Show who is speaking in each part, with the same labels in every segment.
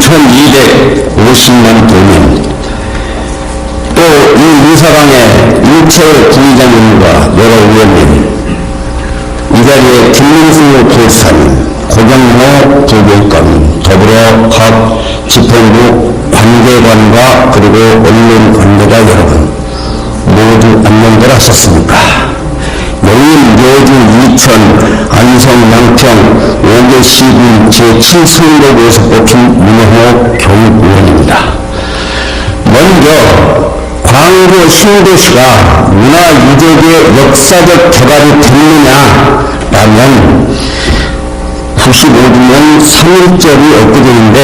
Speaker 1: 1250만 도민 또이 유사방의 일체 부의장님과 여러 의원님 이 자리에 김민수 교수사님, 고경모 부교육감, 더불어 각 집행부 관계관과 그리고 언론 관계자 여러분 모두 안녕들 하셨습니까? 영인, 여주, 이천, 안성, 양평, 5개 시군 제7선거구에서 뽑힌 문호 교육위원입니다. 먼저 광교 신도시가 문화유적의 역사적 개발이 됐느냐라면 95주년 3일절이 엊그제인데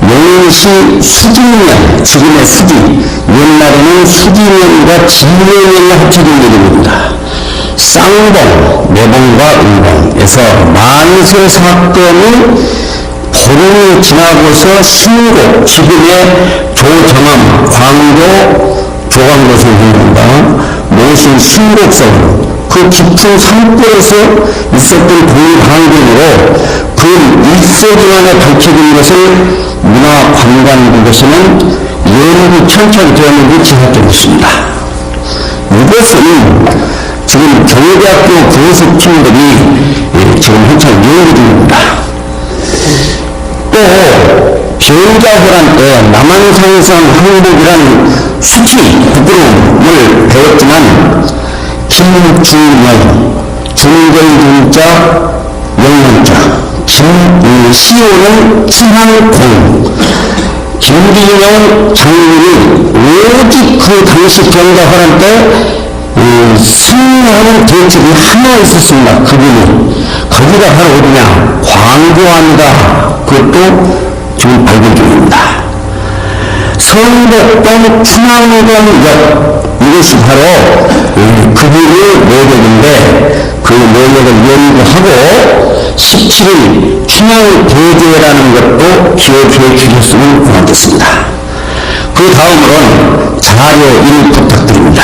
Speaker 1: 영인시 수진면, 지금의 수지, 옛날에는 수지면과 진면이 합쳐진 이름입니다. 쌍봉, 내봉과 은봉에서 만세 사건이 보름이 지나고서 신곡, 지금의 조정암, 광교, 조광도 선생님과 모신 신곡성으로 그 깊은 산골에서 있었던 동방변으로 그 일세기 만에 밝혀진 것을 문화관광국에서는 연구 천천히 되었는지 지적되었습니다. 이것은 지금 경희대학교 교수팀들이 예, 지금 한창 연구 중입니다. 또 배우자호란 때 남한산성 항복이란 수치 부끄러움을 배웠지만 김준영 중ገል중자 영문자 김시호는 친한공 김기영 장군이 오직 그 당시 병자호란 때 어, 승리하는 대책이 하나 있었습니다. 그분이. 거기가 바로 어디냐? 광교안이다. 그것도 지금 발견 중입니다. 성북동 충암동역 이것이 바로 음, 그분의 노력인데 그 노력을 연구하고 17일 충암대제라는 것도 기억해 주셨으면 고맙겠습니다. 그 다음으로는 자료 1 부탁드립니다.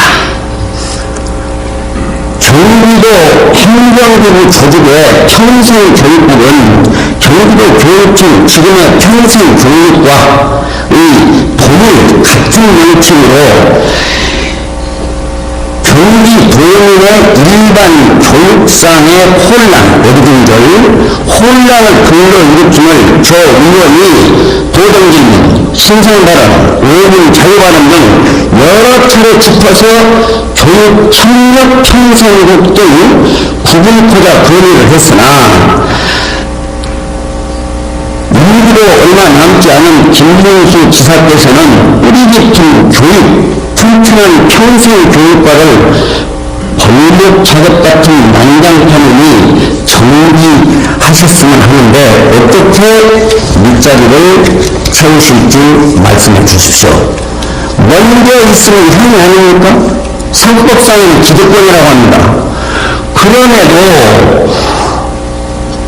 Speaker 1: 경기도 행정부부 조직의 평생 교육국은 경기도 교육청 지금의 평생 교육과 의 동일 같은 명칭으로 경기 도민의 일반 교육상의 혼란, 어디든지 혼란을 근로 일으킴을 저 의원이 도덕질문, 신성발언, 오분 자유발언 등 여러 차례 짚어서 교육 협력 평생국 등 구분코자 건의를 했으나 임기도 얼마 남지 않은 김문수 지사께서는 뿌리 깊은 교육, 튼튼한 평생 교육과를 벌목 작업 같은 난장판이니 정리하셨으면 하는데 어떻게 밑자리를 세우실지 말씀해 주십시오. 먼저 있으면 형이 아닙니까? 상법상에는 기득권이라고 합니다. 그럼에도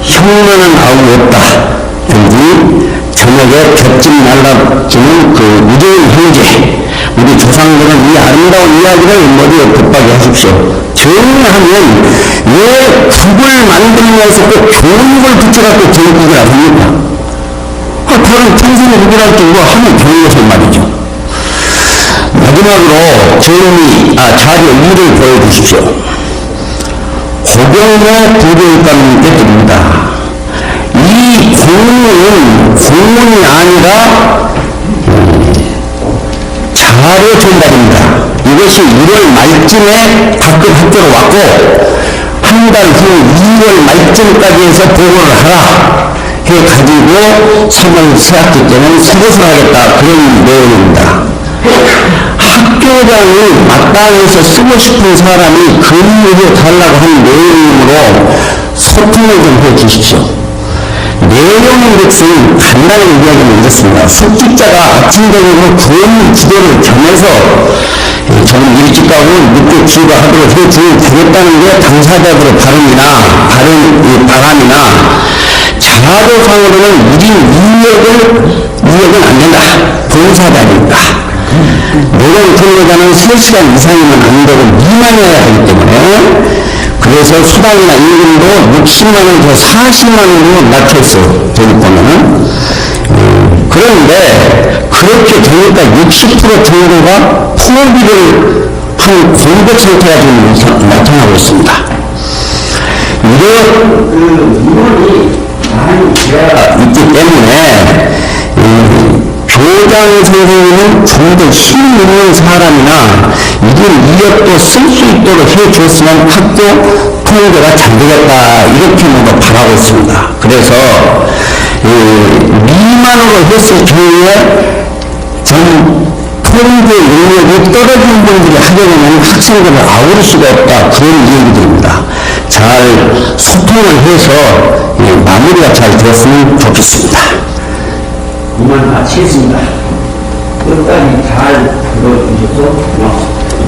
Speaker 1: 흉내는 아우 없다. 여기 저녁에 겹집 날라지는 그 무더운 형제 우리 조상들은 이 아름다운 이야기를 모두 급하게 하십시오. 정하면 왜 국을 만들면서 꼭 교육을 붙여갖고 교육국을 합니까? 아, 다른 평생의 국이랄 정도 하면 좋은 것을 말이죠. 마지막으로 정리, 아, 자료 2를 보여주십시오. 고병모 부교육감님께 드립니다. 이 공문은 공문이 아니라 자료 전달입니다. 이것이 1월 말쯤에 각급 학교로 왔고 한 달 후 2월 말쯤까지 해서 보고를 하라 해가지고 3월 새학기 때는 새것을 하겠다 그런 내용입니다. 학교장이 마땅해서 쓰고 싶은 사람이 근무해 달라고 한 내용으로 소통을 좀 해 주십시오. 내용인 것은 간단히 얘기하기는 이렇습니다. 숙직자가 아침 저녁으로 좋은 지도를 정해서 예, 저는 일찍 가고 늦게 출가하도록 해주면 되겠다는 게 당사자들의 바람이나 바람, 이 바람이나 자료상으로는 우리 인력을, 인력은 안 된다. 봉사자니까. 노동 근로자는 3시간 이상이면 안 되고 미만이어야 하기 때문에 그래서 수당이나 임금도 60만 원에서 40만 원으로 낮췄어요. 저기 보면은. 음, 그런 그런데 그렇게 되니까 60% 정도가 포기를 한 공백 상태가 지금 나타- 나타나고 있습니다. 이런 그 인원이 많이 있기 때문에 이 교장 선생님은 좀더힘 있는 사람이나 이런 이력도 쓸 수 있도록 해주었으면 학교 통제가 잘 되겠다 이렇게 뭔가 바라고 있습니다. 그래서 이 미만으로 했을 경우에 전 통제 능력이 떨어진 분들이 하게 되면 학생들을 아우를 수가 없다 그런 얘기들입니다. 잘 소통을 해서 예, 마무리가 잘 되었으면 좋겠습니다. 이만 마치겠습니다. 끝까지 잘 들어주셔서 고맙습니다.